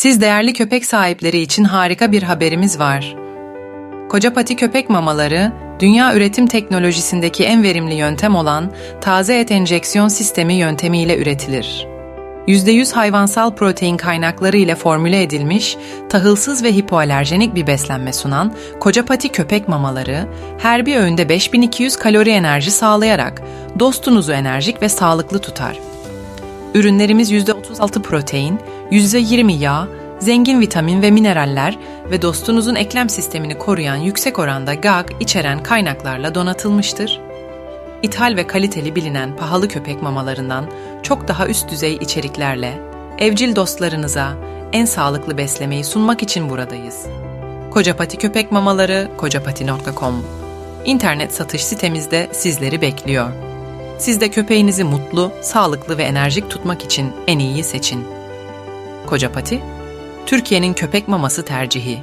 Siz değerli köpek sahipleri için harika bir haberimiz var. Koca pati köpek mamaları, dünya üretim teknolojisindeki en verimli yöntem olan taze et enjeksiyon sistemi yöntemiyle üretilir. %100 hayvansal protein kaynakları ile formüle edilmiş, tahılsız ve hipoalerjenik bir beslenme sunan koca pati köpek mamaları, her bir öğünde 5200 kalori enerji sağlayarak dostunuzu enerjik ve sağlıklı tutar. Ürünlerimiz %36 protein, %20 yağ, zengin vitamin ve mineraller ve dostunuzun eklem sistemini koruyan yüksek oranda GAG içeren kaynaklarla donatılmıştır. İthal ve kaliteli bilinen pahalı köpek mamalarından çok daha üst düzey içeriklerle evcil dostlarınıza en sağlıklı beslemeyi sunmak için buradayız. Kocapati köpek mamaları kocapati.com İnternet satış sitemizde sizleri bekliyor. Siz de köpeğinizi mutlu, sağlıklı ve enerjik tutmak için en iyiyi seçin. Kocapati, Türkiye'nin köpek maması tercihi.